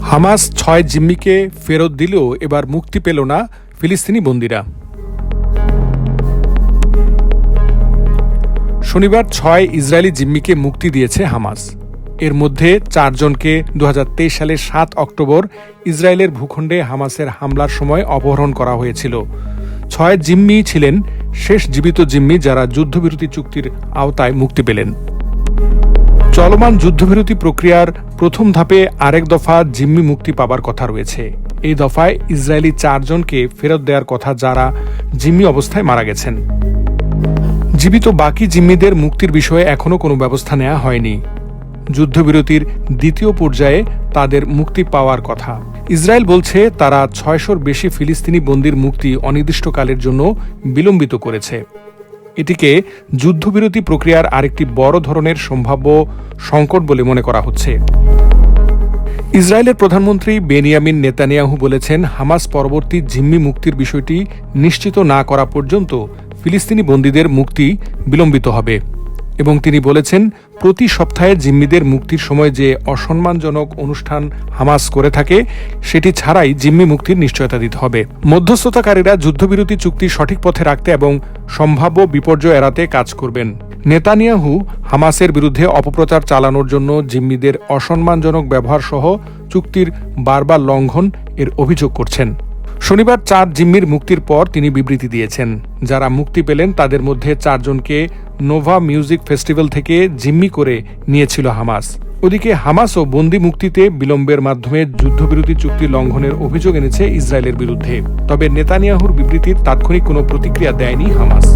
Hamas ছয় জিম্মিকে ফেরত দিলেও এবার মুক্তি পেল না ফিলিস্তিনি বন্দীরা। শনিবার ছয় ইসরায়েলি জিম্মিকে মুক্তি দিয়েছে হামাস। এর মধ্যে চারজনকে দুহাজার তেইশ সালের সাত অক্টোবর ইসরায়েলের ভূখণ্ডে হামাসের হামলার সময় অপহরণ করা হয়েছিল। ছয় জিম্মি ছিলেন শেষ জীবিত জিম্মি যারা যুদ্ধবিরতি চুক্তির আওতায় মুক্তি পেলেন। চলমান যুদ্ধবিরতি প্রক্রিয়ার প্রথম ধাপে আরেক দফা জিম্মি মুক্তি পাবার কথা রয়েছে। এই দফায় ইসরায়েলি চারজনকে ফেরত দেওয়ার কথা যারা জিম্মি অবস্থায় মারা গেছেন। জীবিত বাকি জিম্মিদের মুক্তির বিষয়ে এখনও কোনো ব্যবস্থা নেওয়া হয়নি। যুদ্ধবিরতির দ্বিতীয় পর্যায়ে তাদের মুক্তি পাওয়ার কথা। ইসরায়েল বলছে, তারা ছয়শোর বেশি ফিলিস্তিনি বন্দির মুক্তি অনির্দিষ্টকালের জন্য বিলম্বিত করেছে। এটিকে যুদ্ধবিরতি প্রক্রিয়ার আরেকটি বড় ধরনের সম্ভাব্য সংকট বলে মনে করা হচ্ছে। ইসরায়েলের প্রধানমন্ত্রী বেনিয়ামিন নেতানিয়াহু বলেছেন, হামাস পরবর্তী জিম্মি মুক্তির বিষয়টি নিশ্চিত না করা পর্যন্ত ফিলিস্তিনি বন্দীদের মুক্তি বিলম্বিত হবে। এবং তিনি বলেছেন, প্রতি সপ্তাহে জিম্মিদের মুক্তির সময় যে অসম্মানজনক অনুষ্ঠান হামাস করে থাকে, সেটি ছাড়াই জিম্মি মুক্তির নিশ্চয়তা দিতে হবে। মধ্যস্থতাকারীরা যুদ্ধবিরতি চুক্তি সঠিক পথে রাখতে এবং সম্ভাব্য বিপর্যয় এড়াতে কাজ করবেন। নেতানিয়াহু হামাসের বিরুদ্ধে অপপ্রচার চালানোর জন্য জিম্মিদের অসম্মানজনক ব্যবহার সহ চুক্তির বারবার লঙ্ঘন এর অভিযোগ করছেন। শনিবার চার জিম্মির মুক্তির পর তিনি বিবৃতি দিয়েছেন। যারা মুক্তি পেলেন, তাদের মধ্যে চারজনকে নোভা মিউজিক ফেস্টিভ্যাল থেকে জিম্মি করে নিয়েছিল হামাস। ওদিকে হামাসও বন্দি মুক্তিতে বিলম্বের মাধ্যমে যুদ্ধবিরতি চুক্তি লঙ্ঘনের অভিযোগ এনেছে ইসরায়েলের বিরুদ্ধে। তবে নেতানিয়াহুর বিবৃতির তাৎক্ষণিক কোনো প্রতিক্রিয়া দেয়নি Hamas.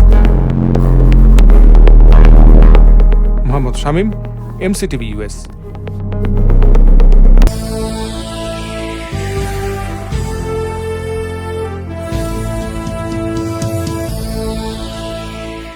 Mohammad Shamim, MCTV US